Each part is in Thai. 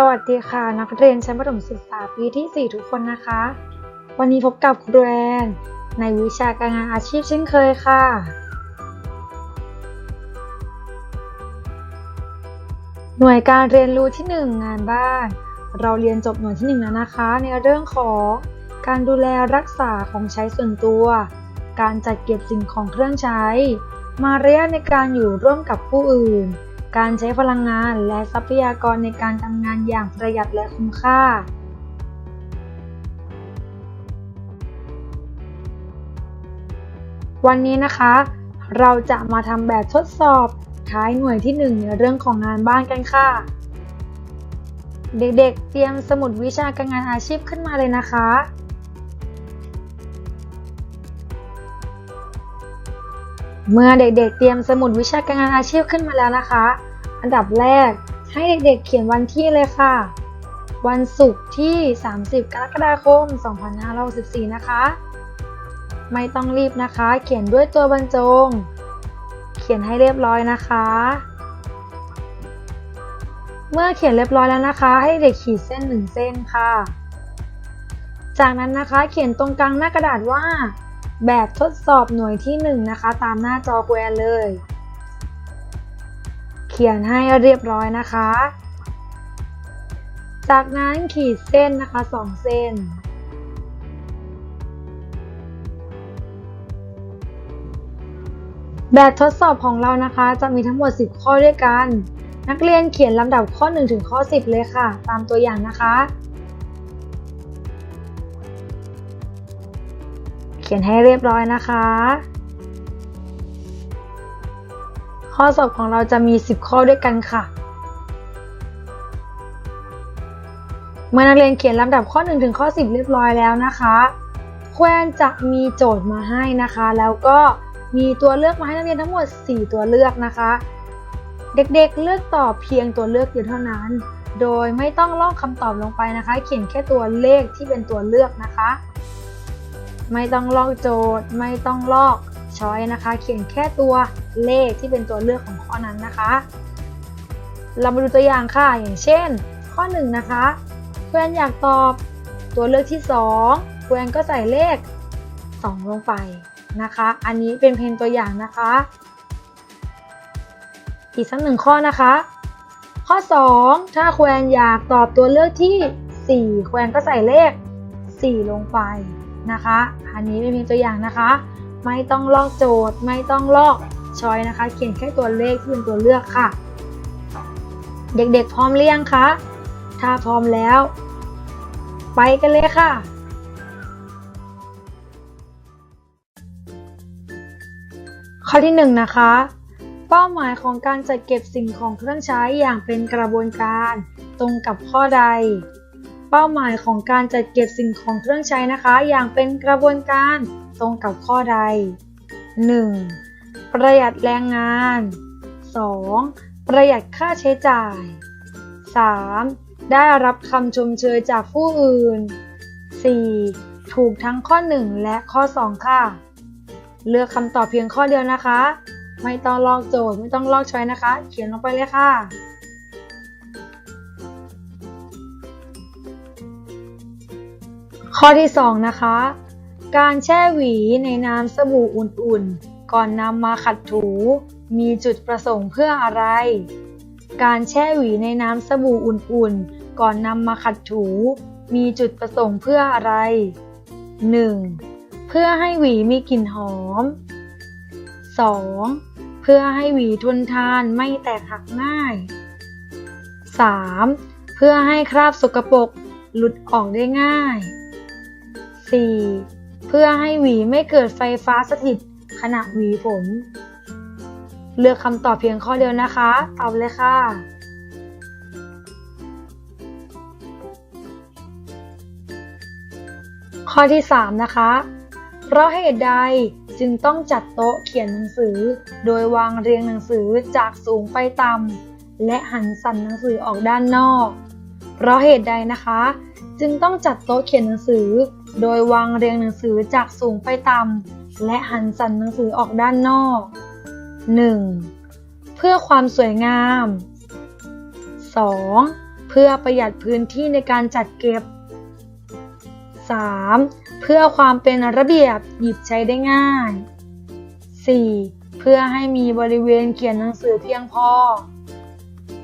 สวัสดีค่ะ นักเรียนชั้นประถมศึกษาปีที่ 4 ทุกคนนะคะ วันนี้พบกับครูแอนในวิชาการงานอาชีพเช่นเคยค่ะ หน่วยการเรียนรู้ที่ 1 งานบ้าน เราเรียนจบหน่วยที่ 1 แล้วนะคะ ในเรื่องของการดูแลรักษาของใช้ส่วนตัว การจัดเก็บสิ่งของเครื่องใช้ มารยาทในการอยู่ร่วมกับผู้อื่น การใช้พลังงานและทรัพยากรในการทำงานอย่างประหยัดและคุ้มค่า วันนี้นะคะ เราจะมาทำแบบทดสอบท้ายหน่วยที่ 1 ในเรื่องของงานบ้านกันค่ะ เด็กๆ เตรียมสมุดวิชาการงานอาชีพขึ้นมาเลยนะคะเมื่อเด็กๆเตรียมสมุดวิชาการงานอาชีพขึ้นมาแล้วนะคะ อันดับแรกให้เด็กๆเขียนวันที่เลยค่ะ วันศุกร์ที่ 30 กรกฎาคม 2564 นะคะ ไม่ต้องรีบนะคะ เขียนด้วยตัวบรรจง เขียนให้เรียบร้อยนะคะ เมื่อเขียนเรียบร้อยแล้วนะคะ ให้เด็กขีดเส้นหนึ่งเส้นค่ะ จากนั้นนะคะเขียนตรงกลางหน้ากระดาษว่า แบบทดสอบหน่วยที่ 1 นะคะ ตามหน้าจอแควเลย ขียนให้เรียบร้อยนะคะ จากนั้นขีดเส้นนะคะ2เส้น แบบทดสอบของเรานะคะจะมีทั้งหมด 10 ข้อด้วยกัน นักเรียนเขียนลำดับข้อ 1 ถึงข้อ 10 เลยค่ะ ตามตัวอย่างนะคะ เขียนให้เรียบร้อยนะคะ ข้อสอบของเราจะมี 10 ข้อด้วยกันค่ะ เมื่อนักเรียนเขียนลำดับข้อ 1 ถึงข้อ 10 เรียบร้อยแล้วนะคะแควนจะมีโจทย์มาให้นะคะ แล้วก็มีตัวเลือกมาให้นักเรียนทั้งหมด 4 ตัวเลือกนะคะ เด็กๆเลือกตอบเพียงตัวเลือกเดียวเท่านั้น โดยไม่ต้องลอกคำตอบลงไปนะคะ เขียนแค่ตัวเลขที่เป็นตัวเลือกนะคะ ไม่ต้องลอกโจทย์ ไม่ต้องลอก ช้อยนะคะ เขียนแค่ตัวเลขที่เป็นตัวเลือกของข้อนั้นนะคะ เรามาดูตัวอย่างค่ะ อย่างเช่น ข้อ1นะคะเพื่อนอยากตอบตัวเลือกที่2เพื่อนก็ใส่เลข 2 ลงไปนะคะ อันนี้เป็นเพียงตัวอย่างนะคะ อีกสักหนึ่งข้อนะคะ ข้อ 2 ถ้าแควนอยากตอบตัวเลือกที่ 4 แควนก็ใส่เลข 4 ลงไปนะคะ อันนี้เป็นเพียงตัวอย่างนะคะไม่ต้องลอกโจทย์ ไม่ต้องลอกชอยนะคะ เขียนแค่ตัวเลขที่เป็นตัวเลือกค่ะ เด็กๆพร้อมหรือยังคะ ถ้าพร้อมแล้ว ไปกันเลยค่ะข้อที่1นงนะคะ เป้าหมายของการจัดเก็บสิ่งของเครื่องใช้อย่างเป็นกระบวนการ ตรงกับข้อใด เป้าหมายของการจัดเก็บสิ่งของเครื่องใช้นะคะ อย่างเป็นกระบวนการตรงกับข้อใด 1. ประหยัดแรงงาน 2. ประหยัดค่าใช้จ่าย 3. ได้รับคำชมเชยจากผู้อื่น 4. ถูกทั้งข้อ 1 และข้อ 2 ค่ะ เลือกคำตอบเพียงข้อเดียวนะคะ ไม่ต้องลอกโจทย์ไม่ต้องลอกช้อยนะคะ เขียนลงไปเลยค่ะ ข้อที่ 2 นะคะ การแช่หวีในน้ำสบู่อุ่นๆ ก่อนนำมาขัดถู มีจุดประสงค์เพื่ออะไร การแช่หวีในน้ำสบู่อุ่นๆ ก่อนนำมาขัดถู มีจุดประสงค์เพื่ออะไร 1. เพื่อให้หวีมีกลิ่นหอม 2. เพื่อให้หวีทนทานไม่แตกหักง่าย 3. เพื่อให้คราบสกปรกหลุดออกได้ง่าย 4. เพื่อให้หวีไม่เกิดไฟฟ้าสถิตขณะหวีผม เลือกคำตอบเพียงข้อเดียวนะคะ ตอบเลยค่ะข้อที่ 3 นะคะ เพราะเหตุใดจึงต้องจัดโต๊ะเขียนหนังสือ โดยวางเรียงหนังสือจากสูงไปต่ำและหันสั่นหนังสือออกด้านนอก เพราะเหตุใดนะคะ จึงต้องจัดโต๊ะเขียนหนังสือ โดยวางเรียงหนังสือจากสูงไปต่ำและหันสั่นหนังสือออกด้านนอก 1. เพื่อความสวยงาม 2. เพื่อประหยัดพื้นที่ในการจัดเก็บ 3. เพื่อความเป็นระเบียบหยิบใช้ได้ง่าย 4. เพื่อให้มีบริเวณเขียนหนังสือเพียงพอ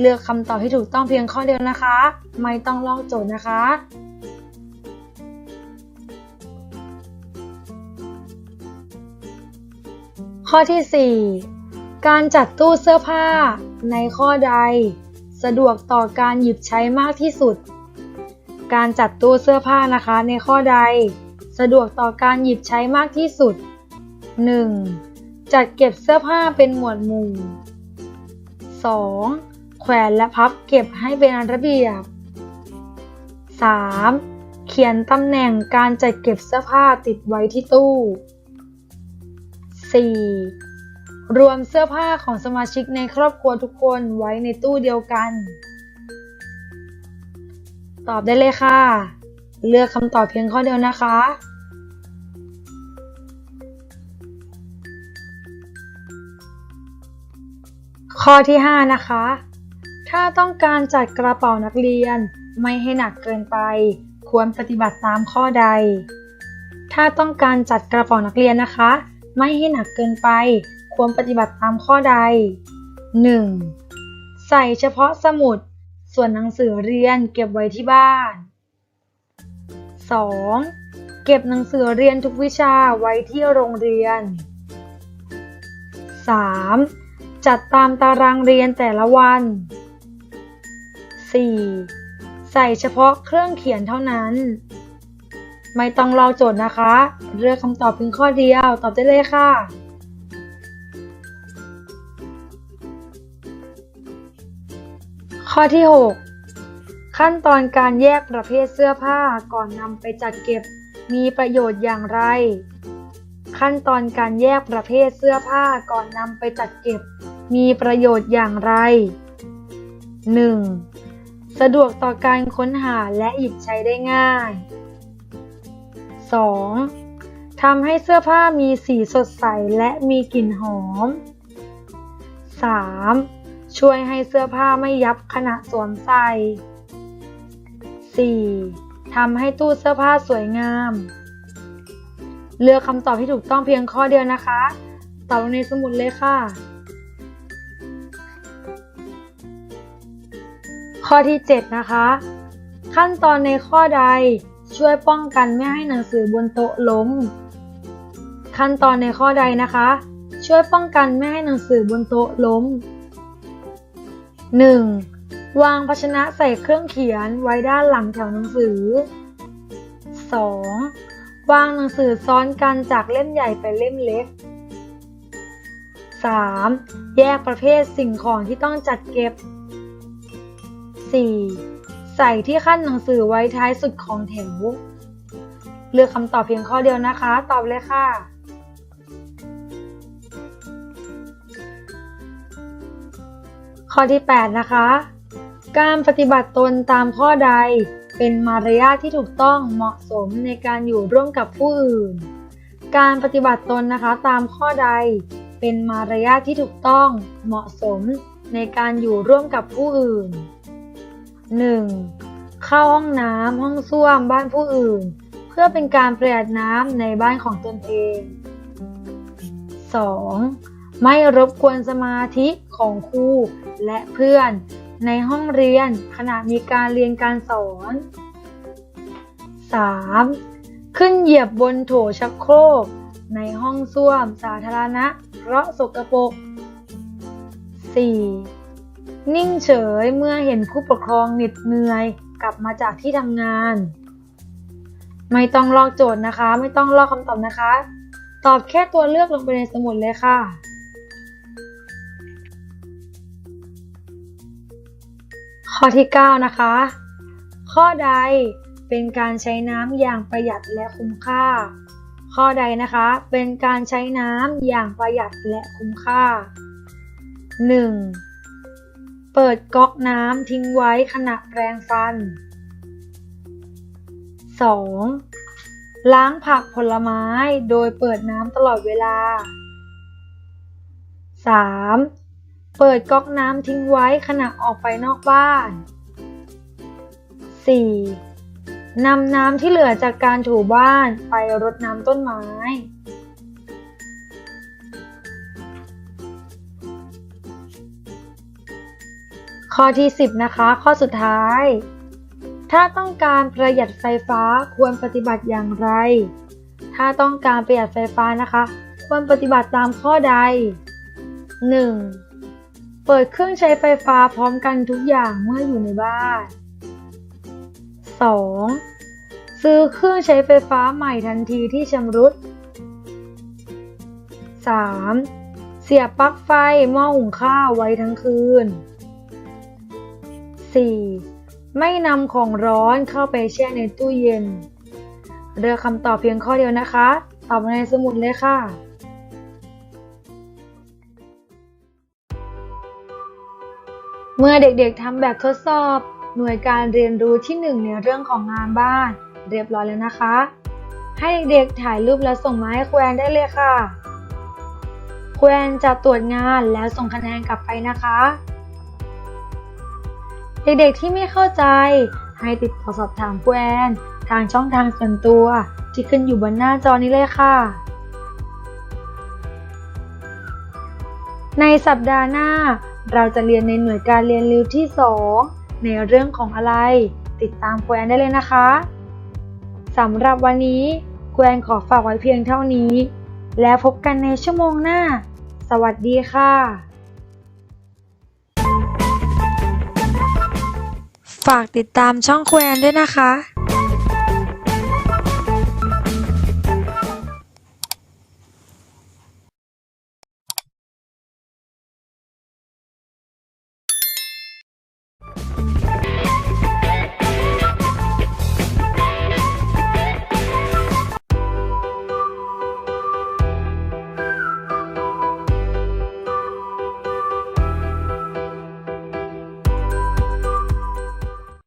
เลือกคำตอบที่ถูกต้องเพียงข้อเดียวนะคะ ไม่ต้องลอกโจทย์นะคะ ข้อที่ 4 การจัดตู้เสื้อผ้า ในข้อใด สะดวกต่อการหยิบใช้มากที่สุด การจัดตู้เสื้อผ้านะคะในข้อใด สะดวกต่อการหยิบใช้มากที่สุด 1. จัดเก็บเสื้อผ้าเป็นหมวดหมู่ 2. แขวนและพับเก็บให้เป็นระเบียบ 3. เขียนตำแหน่งการจัดเก็บเสื้อผ้าติดไว้ที่ตู้ 4. รวมเสื้อผ้าของสมาชิกในครอบครัวทุกคนไว้ในตู้เดียวกัน ตอบได้เลยค่ะ เลือกคำตอบเพียงข้อเดียวนะคะข้อที่ 5 นะคะ ถ้าต้องการจัดกระเป๋านักเรียนไม่ให้หนักเกินไป ควรปฏิบัติตามข้อใด ถ้าต้องการจัดกระเป๋านักเรียนนะคะ ไม่ให้หนักเกินไป ควรปฏิบัติตามข้อใด 1. ใส่เฉพาะสมุด ส่วนหนังสือเรียนเก็บไว้ที่บ้าน 2. เก็บหนังสือเรียนทุกวิชาไว้ที่โรงเรียน 3. จัดตามตารางเรียนแต่ละวัน 4. ใส่เฉพาะเครื่องเขียนเท่านั้น ไม่ต้องลอกโจทย์นะคะ เลือกคำตอบเพียงข้อเดียว ตอบได้เลยค่ะ ข้อที่ 6 ขั้นตอนการแยกประเภทเสื้อผ้าก่อนนำไปจัดเก็บมีประโยชน์อย่างไร ขั้นตอนการแยกประเภทเสื้อผ้าก่อนนำไปจัดเก็บ มีประโยชน์อย่างไร 1. สะดวกต่อการค้นหาและหยิบใช้ได้ง่าย 2. ทำให้เสื้อผ้ามีสีสดใสและมีกลิ่นหอม 3. ช่วยให้เสื้อผ้าไม่ยับขณะสวมใส่ 4. ทำให้ตู้เสื้อผ้าสวยงาม เลือกคำตอบที่ถูกต้องเพียงข้อเดียวนะคะตอบลงในสมุดเลยค่ะ ข้อที่ 7 นะคะ ขั้นตอนในข้อใด ช่วยป้องกันไม่ให้หนังสือบนโต๊ะล้ม ขั้นตอนในข้อใดนะคะ ช่วยป้องกันไม่ให้หนังสือบนโต๊ะล้ม 1. วางภาชนะใส่เครื่องเขียนไว้ด้านหลังแถวหนังสือ 2. วางหนังสือซ้อนกันจากเล่มใหญ่ไปเล่มเล็ก 3. แยกประเภทสิ่งของที่ต้องจัดเก็บ 4. ใส่ที่ขั้นหนังสือไว้ท้ายสุดของแถว เลือกคำตอบเพียงข้อเดียวนะคะ ตอบเลยค่ะ ข้อที่ 8 นะคะ การปฏิบัติตนตามข้อใดเป็นมารยาทที่ถูกต้องเหมาะสมในการอยู่ร่วมกับผู้อื่น การปฏิบัติตนนะคะตามข้อใด เป็นมารยาทที่ถูกต้องเหมาะสมในการอยู่ร่วมกับผู้อื่น 1. เข้าห้องน้ำห้องส้วมบ้านผู้อื่น เพื่อเป็นการประหยัดน้ำในบ้านของตนเอง 2. ไม่รบกวนสมาธิของครูและเพื่อน ในห้องเรียนขณะมีการเรียนการสอน 3. ขึ้นเหยียบบนโถชักโครก ในห้องส้วมสาธารณะ เพราะสกปรก 4. นิ่งเฉยเมื่อเห็นผู้ปกครองเหน็ดเหนื่อยกลับมาจากที่ทำงาน ไม่ต้องลอกโจทย์นะคะ ไม่ต้องลอกคำตอบนะคะ ตอบแค่ตัวเลือกลงไปในสมุดเลยค่ะข้อที่ 9 นะคะ ข้อใดเป็นการใช้น้ำอย่างประหยัดและคุ้มค่า ข้อใดนะคะเป็นการใช้น้ำอย่างประหยัดและคุ้มค่า 1. เปิดก๊อกน้ำทิ้งไว้ขณะแปรงฟัน 2. ล้างผักผลไม้โดยเปิดน้ำตลอดเวลา 3. เปิดก๊อกน้ำทิ้งไว้ขณะออกไปนอกบ้าน 4. นำน้ำที่เหลือจากการถูบ้านไปรดน้ำต้นไม้ ข้อที่ 10 นะคะ ข้อสุดท้าย ถ้าต้องการประหยัดไฟฟ้าควรปฏิบัติอย่างไร ถ้าต้องการประหยัดไฟฟ้านะคะ ควรปฏิบัติตามข้อใด 1. เปิดเครื่องใช้ไฟฟ้าพร้อมกันทุกอย่างเมื่ออยู่ในบ้าน 2. ซื้อเครื่องใช้ไฟฟ้าใหม่ทันทีที่ชำรุด 3. เสียบปลั๊กไฟหม้อหุงข้าวไว้ทั้งคืน 4. ไม่นำของร้อนเข้าไปแช่ในตู้เย็น เลือกคำตอบเพียงข้อเดียวนะคะ ตอบในสมุดเลยค่ะเมื่อเด็กๆทำแบบทดสอบหน่วยการเรียนรู้ที่ 1 ในเรื่องของงานบ้าน เรียบร้อยแล้วนะคะ ให้เด็กๆถ่ายรูปแล้วส่งมาให้แควนได้เลยค่ะ แควนจะตรวจงานแล้วส่งคะแนนกลับไปนะคะ เด็กๆที่ไม่เข้าใจ ให้ติดต่อสอบถามแควนทางช่องทางส่วนตัว ที่ขึ้นอยู่บนหน้าจอนี้เลยค่ะ ในสัปดาห์หน้า เราจะเรียนในหน่วยการเรียนรู้ที่ 2 ในเรื่องของอะไร ติดตามแควนได้เลยนะคะสำหรับวันนี้แควนขอฝากไว้เพียงเท่านี้ แล้วพบกันในชั่วโมงหน้า สวัสดีค่ะ ฝากติดตามช่องแควนด้วยนะคะ